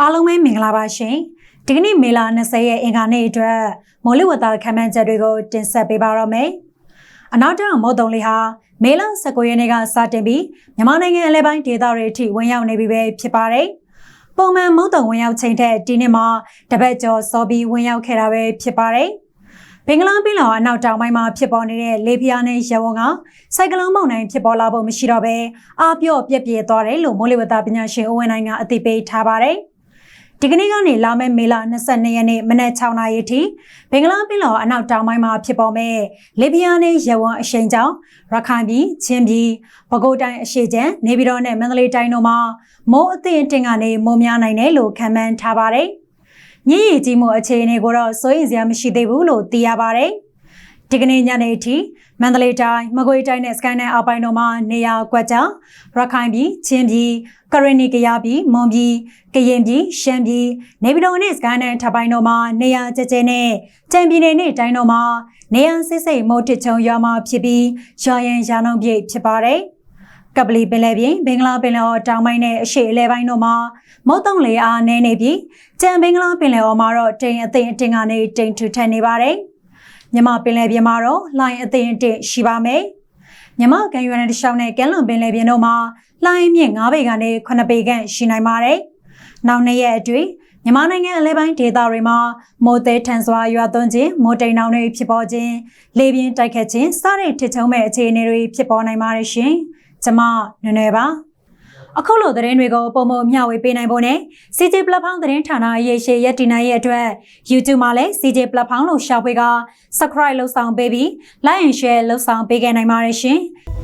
အားလုံးပဲမင်္ဂလာပါရှင်ဒီကနေ့မေလ20ရက်အင်္ဂါနေ့အတွက်မိုးလေဝသခန့်မှန်းချက်တွေကိုတင်ဆက်ပေးပါရမယ်အနောက်တောင်မိုးတုံလေးဟာမေလ19ရက်နေ့ကစတင်ပြီးမြန်မာနိုင်ငံအလဲပိုင်းဒေသတွေအထိဝင်ရောက်နေပြီပဲဖြစ်ပါတယ်ပုံမှန်မုတ်တုံဝင်ရောက်ချိန်ထက်ဒီနေ့မှာတပတ်ကျော်စောပြီးဝင်ရောက်ခဲ့တာပဲဖြစ်ပါတယ် ဘင်္ဂလားပင်လယ်အနောက်တောင်ပိုင်းမှာဖြစ်ပေါ်နေတဲ့လေပြင်းနဲ့ရေဝန်းကစိုက်ကလုန်းမုန်တိုင်းဖြစ်ပေါ်လာဖို့မရှိတော့ဘဲအာပြော့ပြက်ပြဲသွားတယ်လို့မိုးလေဝသပညာရှင်ဦးဝင်းနိုင်ကအသိပေးထားပါတယ်။ဒီကနေ့ကနေလာမယ့်မေလ22ရက်နေ့မနက်6နာရီထိဘင်္ဂလားပင်လယ်အနောက်တောင်ပိုင်းမှာဖြစ်ပေါ်မဲ့လေပြင်းနဲ့ရေဝန်းအရှိန်ကြောင့်ရခိုင်ပြည်ချင်းပြည်ပဲခူးတိုင်းအရှေ့ကျန်းနေပြည်တော်နဲ့မန္တလေးတိုင်းတို့မှာမိုးအသင့်အတင်ကနေမိုးများနိုင်တယ်လို့ခန့်မှန်းထားပါတယ်။ ညရည်ကြီးမှုအခြေအနေကိုတော့စိုးရိမ်စရာမရှိသေးဘူးလို့သိရပါတယ်။ဒီကနေ့ညနေအထိမန္တလေးတိုင်းမကွေးတိုင်းနဲ့စကိုင်းတိုင်းအောက်ပိုင်းတို့မှာနေရာကွက်ကြားရခိုင်ပြည်ချင်းပြည်ကရဏီကယားပြည်မွန်ပြည်ကရင်ပြည်ရှမ်းပြည်နေပြည်တော်နဲ့စကိုင်းတိုင်းထပ်ပိုင်းတို့မှာနေရာကျကျနဲ့ကြံပြည်နယ်နဲ့တိုင်းတို့မှာနေရာစစ်စိတ်မိုးတစ်ချုံရွာမှာဖြစ်ပြီးရွာရင်ရာနှုန်းပြည့်ဖြစ်ပါတယ် ကပလီပင်လယ်ပြင်ဘင်္ဂလားပင်လယ်အော်တောင်ပိုင်းနဲ့အရှေ့အလဲပိုင်းတို့မှာမုတ်တုံလေအားနည်းနေပြီးကြံဘင်္ဂလားပင်လယ်အော်မှာတော့တိမ်အသိမ်အတင်ကနေတိမ်ထူထပ်နေပါတယ်မြမပင်လယ်ပြင်မှာတော့လိုင်းအသိမ်အတင်ရှိပါမယ်မြမကန်ရွာနယ်တစ်လျှောက်နဲ့ကမ်းလွန်ပင်လယ်ပြင်တို့မှာလိုင်းမြင့်9ပေကနေ9ပေခန့်ရှိနိုင်ပါတယ်နောက်နှစ်ရက်အတွင်းမြန်မာနိုင်ငံအလဲပိုင်းဒေသတွေမှာမိုးသေးထန်စွာရွာသွန်းခြင်းမိုးတိမ်တောင်တွေဖြစ်ပေါ်ခြင်းလေပြင်းတိုက်ခတ်ခြင်းစတဲ့ထစ်ချုံမဲ့အခြေအနေတွေဖြစ်ပေါ်နိုင်ပါတယ်ရှင်။ ကျမနွယ်နွယ်ပါအခုလိုသတင်းတွေကိုပုံမမျှဝေပေးနိုင်ဖို့နဲ့ CJ Platform သတင်းဌာနရဲ့ရှေ့ရက်တီနိုင်ရဲ့အတွက် YouTube မှာလည်း CJ Platform လို့ရှာဖွေက Subscribe လုပ်ဆောင်ပေးပြီး Like and Share လုပ်ဆောင်ပေးခဲ့နိုင်ပါတယ်ရှင်။